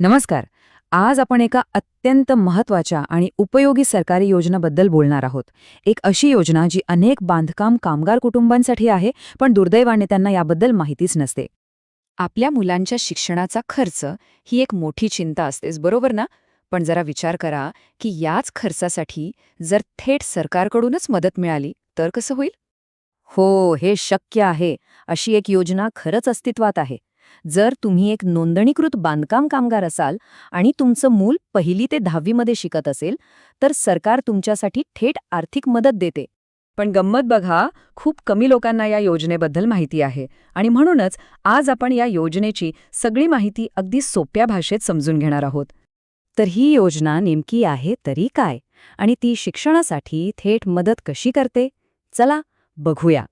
नमस्कार. आज आपण एका अत्यंत महत्त्वाच्या आणि उपयोगी सरकारी योजनाबद्दल बोलणार आहोत. एक अशी योजना जी अनेक बांधकाम कामगार कुटुंबांसाठी आहे पण दुर्दैवाने त्यांना याबद्दल माहितीच नसते. आपल्या मुलांच्या शिक्षणाचा खर्च ही एक मोठी चिंता असतेच बरोबर ना? पण जरा विचार करा की याच खर्चासाठी जर थेट सरकारकडूनच मदत मिळाली तर कसं होईल? हो हे शक्य आहे. अशी एक योजना खरंच अस्तित्वात आहे. जर तुम्ही एक नोंदणीकृत बांधकाम कामगार असाल आणि तुमचं मूल पहिली ते दहावीमध्ये शिकत असेल तर सरकार तुमच्यासाठी थेट आर्थिक मदत देते. पण गंमत बघा खूप कमी लोकांना या योजनेबद्दल माहिती आहे आणि म्हणूनच आज आपण या योजनेची सगळी माहिती अगदी सोप्या भाषेत समजून घेणार आहोत. तर ही योजना नेमकी आहे तरी काय आणि ती शिक्षणासाठी थेट मदत कशी करते? चला बघूया.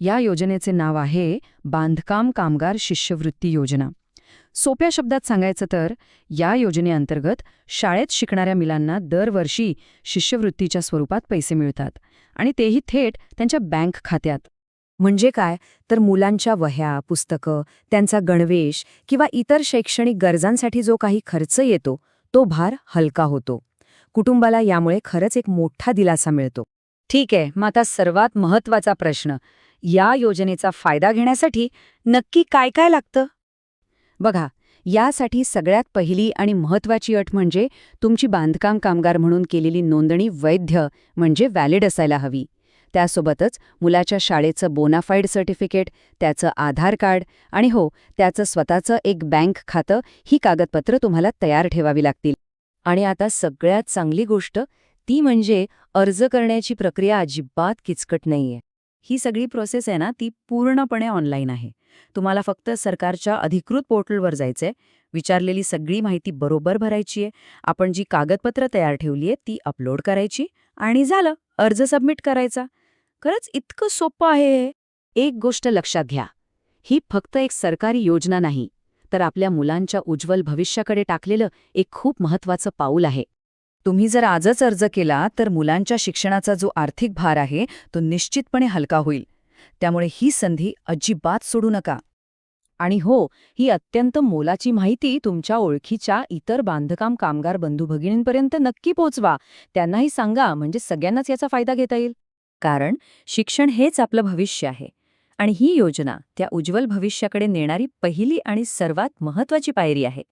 या योजनेचे नाव आहे बांधकाम कामगार शिष्यवृत्ती योजना. सोप्या शब्दात सांगायचं तर या योजनेअंतर्गत शाळेत शिकणाऱ्या मुलांना दरवर्षी शिष्यवृत्तीच्या स्वरूपात पैसे मिळतात आणि तेही थेट त्यांच्या बँक खात्यात. म्हणजे काय? तर मुलांच्या वह्या पुस्तकं त्यांचा गणवेश किंवा इतर शैक्षणिक गरजांसाठी जो काही खर्च येतो तो भार हलका होतो. कुटुंबाला यामुळे खरंच एक मोठा दिलासा मिळतो. ठीक आहे मग आता सर्वात महत्त्वाचा प्रश्न. या योजनेचा फायदा घेण्यासाठी नक्की काय काय लागतं? बघा यासाठी सगळ्यात पहिली आणि महत्वाची अट म्हणजे तुमची बांधकाम कामगार म्हणून केलेली नोंदणी वैध म्हणजे व्हॅलिड असायला हवी. त्यासोबतच मुलाच्या शाळेचं बोनाफाईड सर्टिफिकेट त्याचं आधार कार्ड आणि हो त्याचं स्वतःचं एक बँक खातं ही कागदपत्रं तुम्हाला तयार ठेवावी लागतील. आणि आता सगळ्यात चांगली गोष्ट ती म्हणजे अर्ज करण्याची प्रक्रिया अजिबात किचकट नाहीये. ही सगळी प्रोसेस आहे ना ती पूर्णपणे ऑनलाईन आहे. तुम्हाला फक्त सरकारच्या अधिकृत पोर्टलवर जायचंय. विचारलेली सगळी माहिती बरोबर भरायची आहे. आपण जी कागदपत्र तयार ठेवली आहे ती अपलोड करायची आणि झालं अर्ज सबमिट करायचा. खरंच इतकं सोपं आहे हे. एक गोष्ट लक्षात घ्या. ही फक्त एक सरकारी योजना नाही तर आपल्या मुलांच्या उज्ज्वल भविष्याकडे टाकलेलं एक खूप महत्वाचं पाऊल आहे. तुम्ही जर आजच अर्ज केला तर मुलांच्या शिक्षणाचा जो आर्थिक भार आहे तो निश्चितपणे हलका होईल. त्यामुळे ही संधी अजिबात सोडू नका. आणि हो ही अत्यंत मोलाची माहिती तुमच्या ओळखीच्या इतर बांधकाम कामगार बंधू भगिनींपर्यंत नक्की पोचवा. त्यांनाही सांगा म्हणजे सगळ्यांनाच याचा फायदा घेता येईल. कारण शिक्षण हेच आपलं भविष्य आहे. आणि ही योजना त्या उज्ज्वल भविष्याकडे नेणारी पहिली आणि सर्वात महत्वाची पायरी आहे.